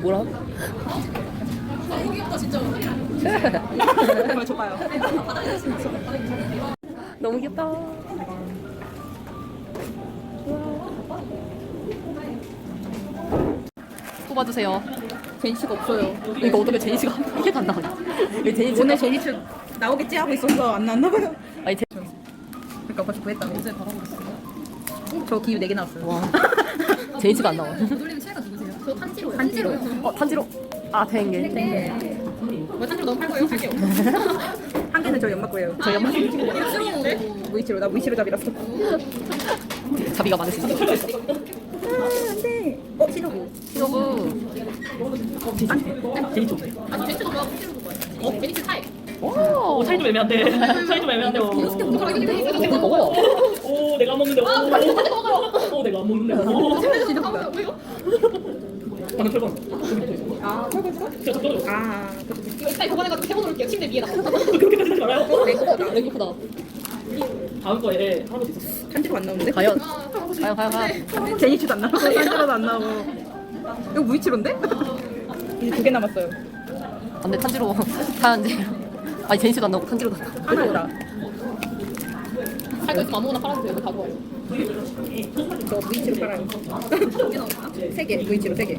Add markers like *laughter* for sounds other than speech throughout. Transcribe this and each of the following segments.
이게 뭐라? *laughs* 너무 귀엽다 진짜. 정말 좋아요. 너무 귀엽다. 뽑아주세요. 제니츠가 없어요. 이거 어떻게 제니스가 이게 안 나오냐? 이 제니스 오늘 제니츠 나오겠지 하고 있어서 안 나왔나 봐요. 아니 제... 그러니까 벌써 구했다고. 어제 바로 먹었어요. 저 기후 4개 나왔어요. 와 제니스가 안 나와. *laughs* 저 탄지로요. 탄지로요. 어 탄지로. 아 탱게. 뭐 탄지로 너무 팔고요. 할게요. 한 개는 저희 엄마 거예요. 저희 엄마 무이치로 나 무이치로 잡이라서. 자비가 많으시죠? 아, 안돼. 어. 제니츠 없어요. 아니 제니츠 너무 탄지로 볼 거예요. 어? 제니츠 타입. 오 차이 좀 애매한데. 차이 좀 애매한데. 오, 먹어. 오 내가 안 먹는데. 오, 오 내가 안 먹는데. 오. 왜요? 방금 있어. 아? 제가 떨어져. 아 이거 이따 저번에가지고 세번 놓을게요. 침대 위에다. *laughs* 그렇게까지 하지 말아요. 레고보다 랭크다. 다음 거에 할아버지 있었어. 탄지로 안 나오는데? 과연. 과연 과연 과연. 제니츠도 안 나오고 *laughs* 탄지로도 안 나오고. 이거 무이치로인데? *laughs* 이제 두 개 남았어요. 안돼 탄지로 타는데. 아니 제니스도 안 나오고 탄지로도 안 나와. 하나보다. 살거 있으면 아무거나 팔아도 돼요. 다 좋아요. 저 무이치로 팔아요. 세 개, 무이치로 세 개.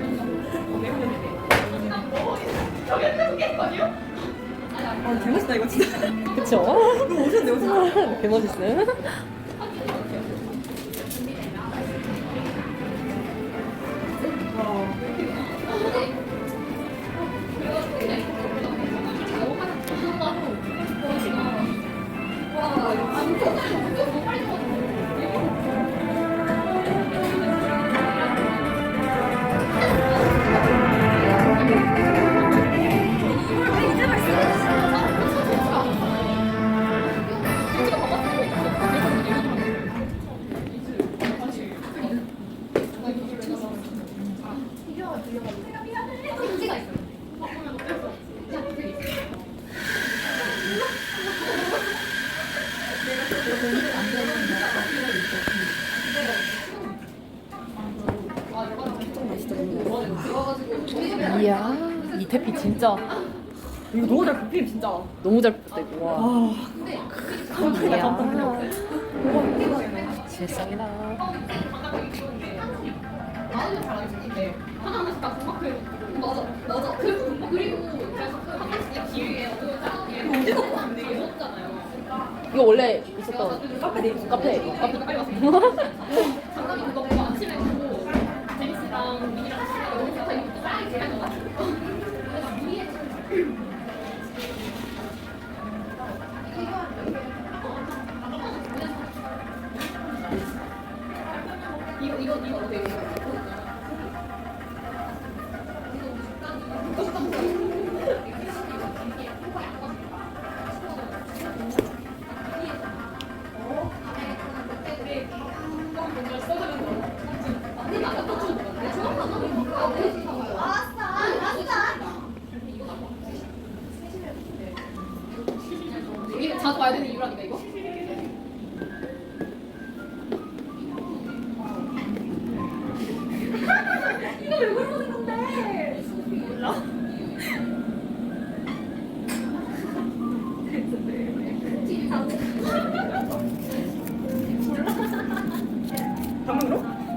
아, 재밌다 이거 진짜. 그쵸? 너무 멋있는데 멋있어. 개멋있음. 이야 이 태피 진짜 이거 너무 잘 뽑히면 진짜. 너무 잘 뽑혔다 와. 아, 이야 세상에나. 하나하나씩 다 금방 맞아 맞아. 그 그리고 제가 그 기회에 언제도 안 되게 없잖아요. 이거 원래 있었던 카페 카페 카페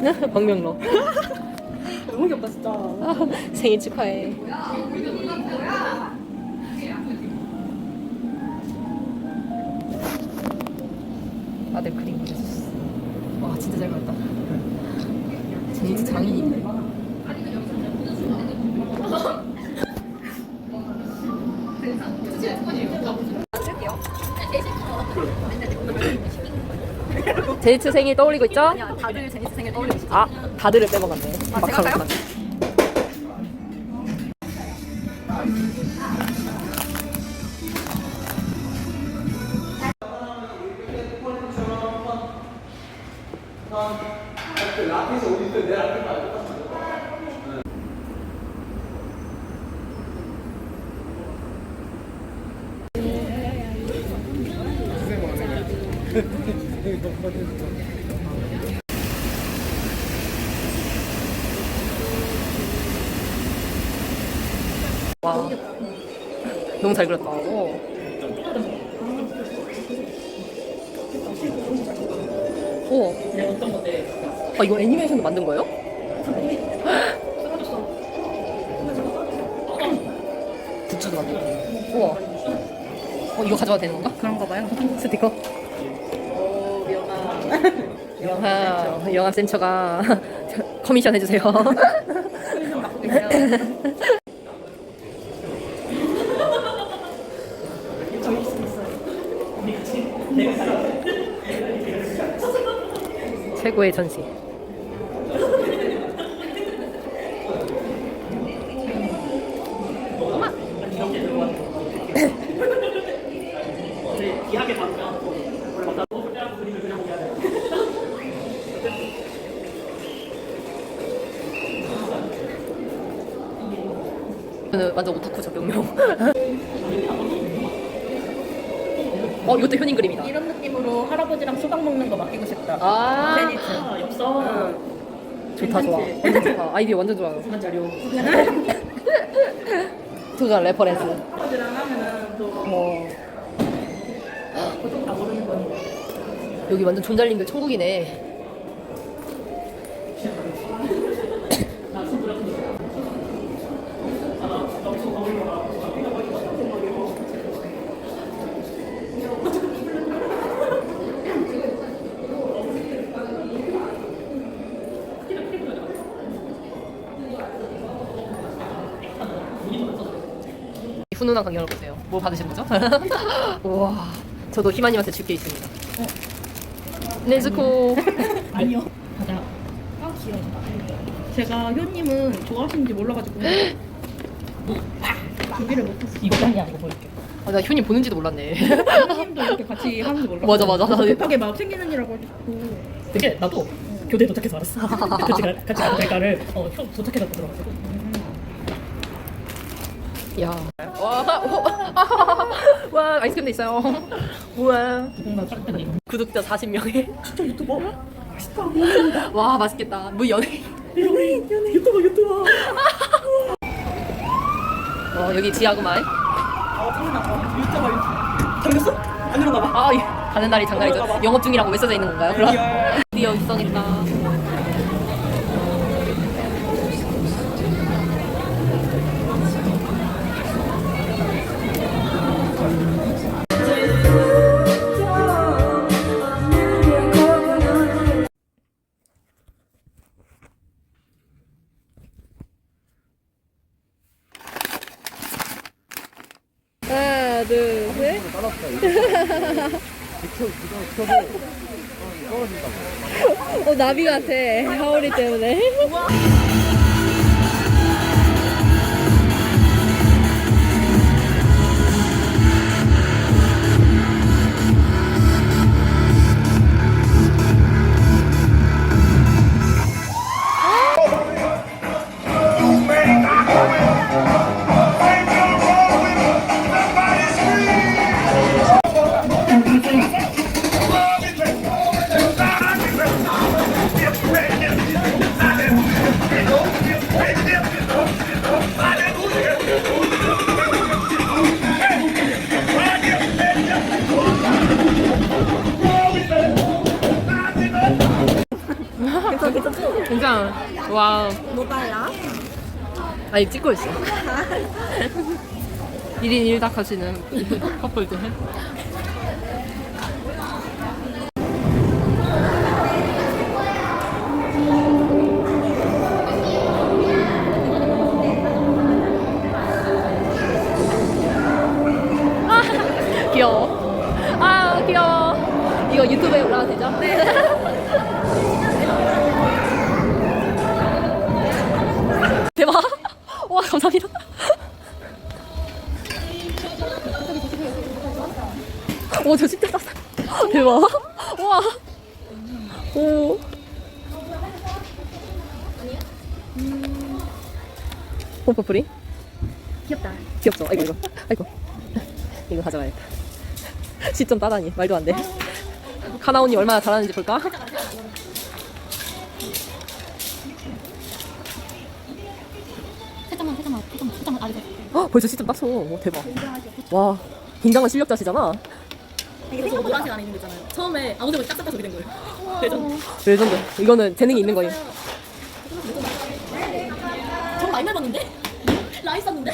*laughs* 박명로 너무 귀엽다 진짜. *laughs* 생일 축하해 다들 그림 그려줬어 와 진짜 잘 그렸다 제니스 장인이네 제니스 생일 떠올리고 있죠? 다들 제니스. 아 다들을 빼먹었네. 아, 제가 할까요? 음. *laughs* 너무 잘 그렸다. 오. 아, 이거 애니메이션도 만든 거예요? 굿즈도 만들고. 우와. 어, 이거 가져가도 되는 건가? 그런가 봐요. *laughs* 스티커? 영화, 영화 센터가 *laughs* 커미션 해주세요. *laughs* 최고의 전시. 이제 이하게 담으면 원래 맞다 때랑 그림을 그려 보게 하잖아 저는 완전 오타쿠 적용용. 어, 이것도 효님 그림이다. 이런 느낌으로 할아버지랑 수박 먹는 거 맡기고 싶다. 아, 좋다, 좋아. 완전 좋다. 아이디어 완전 좋아요. 한 자료 투자 레퍼런스. 할아버지랑 하면은 또 어. 보통 다 모르는 거니까 여기 완전 존잘님들 천국이네. 훈훈한 강연을 보세요. 뭐 받으신 거죠? *laughs* 우와, 저도 희마님한테 줄 게 있습니다. 네즈코. *laughs* 아니요 가자 제가 효님은 좋아하시는지 몰라가지고 준비를 못했어. 이거 짱이야 이거 보여줄게 아, 나 효님 보는지도 몰랐네. 효님도 이렇게 같이 하는지 몰라. 맞아, 맞아. 급하게 막 챙기는 일이라고 해가지고. 되게 나도 교대 도착해서 알았어 *laughs* 같이 가, 같이 가도 될까를 어 형 도착해서 들어가지고 야. 와, 오, 와, 아이스크림도 있어요. 우와. 구독자 40명에. 진짜 유튜버? 와, 맛있겠다. 뭐 연예인. 연예인 연예인 유튜버 유튜버 어, 여기 지하구만. 잠겼어? 안 일어나 봐 아, 이- 가는 날이 장날이죠. 영업 중이라고 왜 써져 있는 건가요? 그럼 드디어 입성했다. 하나, 둘, 셋. 어, 나비 같아. 하오리 때문에. 괜찮아. 와우. 뭐가요? 아니, 찍고 있어. 1인 1닭 하시는 커플들. 이거? *laughs* 와. 오. 뽀뽀뿌리? 귀엽다. 귀엽죠? 아이고, 이거. 아이고. 이거 가져가야겠다. *laughs* 시점 따다니. 말도 안 돼. 카나 언니 얼마나 잘하는지 볼까? 살짝만, 살짝만, 살짝만, 살짝만. 아, 이거. 벌써 시점 땄어. 대박. 와, 긴장한 실력자시잖아. 이게 생각보다 아직 안 있는 거잖아요. 처음에 아무 데나 딱 잡아서 그렇게 된 거예요. 레전드. 레전드. 이거는 재능이 있는 거예요. 저 많이 밟았는데? 라이 쌌는데?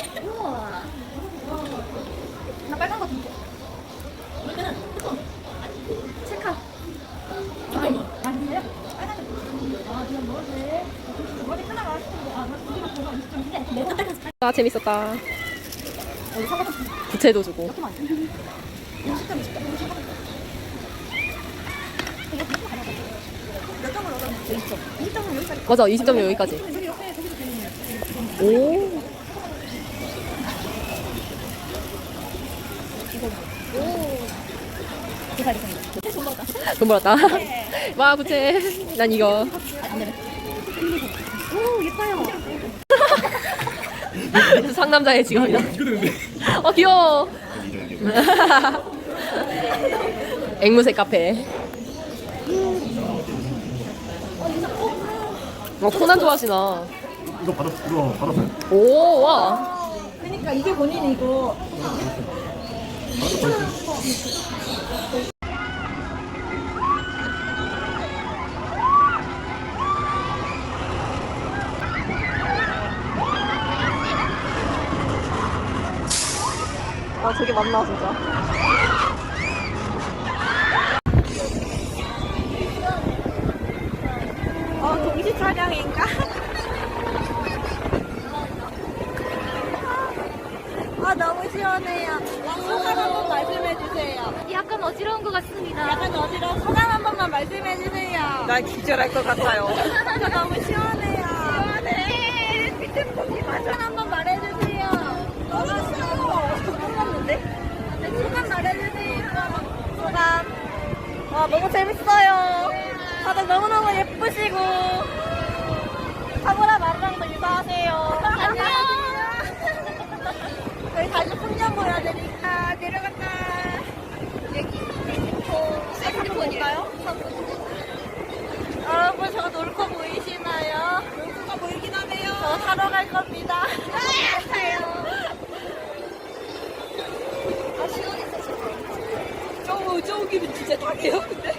나 빨간 거 좀. 그러면은 조금 체카. 아, 재밌었다. 부채도 주고. 맞아, 20점이 여기까지. 오. 돈 벌었다. *laughs* 와, 부채. 난 이거. 오, 예뻐요. 상남자의 직업이다. 어 귀여워. *laughs* 앵무새 카페. 어 코난 좋아하시나? 이거 받았, 이거 받았어요. 오 와. 그러니까 이게 본인이 이 아 저게 맞나 진짜. 어 동시 촬영인가? *laughs* 아 너무 시원해요. 소감 한번 말씀해 주세요. 약간 어지러운 것 같습니다. 약간 어지러운 소감 한 번만 말씀해 주세요. 나 기절할 것 같아요. 저 *laughs* 너무 시원해요. 시원해. 밑에 보기 맞아. 네, 소감 말해주세요. 소감. 와 너무 재밌어요. 다들 너무너무 예쁘시고 사보라 마루랑도 유사하세요. 안녕. 저희 다시 풍경 보여드릴까 내려간다. 여기 핸드폰인가요? 여러분 저 놀코 보이시나요? 놀코가 보이긴 하네요. 저 사러 갈 겁니다. 저기는 진짜 다게요 근데.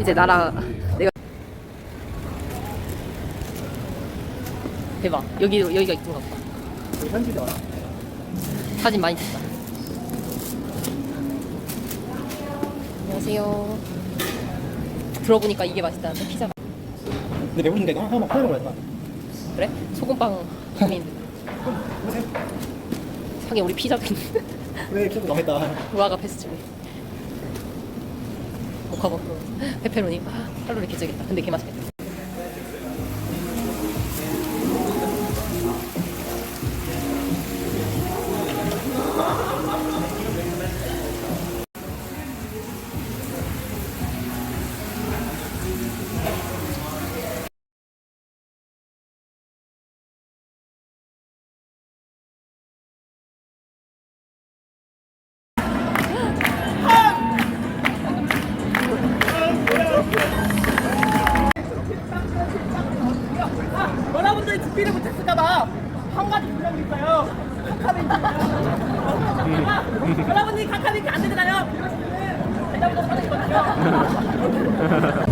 이제 나랑 내가 대박. 여기 여기가 이쁜가 보다. 사진 많이 찍다. 안녕하세요. 들어보니까 이게 맛있다는데 피자가 근데 배부른데 이거 하나 하나 먹어야 그래? 소금빵 고민. *laughs* 하긴 우리 피자도 있는데. 왜 이렇게 너무했다. 무화과 페스츄리. 모카 먹고 페페로니 아, 칼로리 개쩌겠다. 근데 개 맛있겠다. 여러분들이 카카를 안 되잖아요. 못 하는 거죠.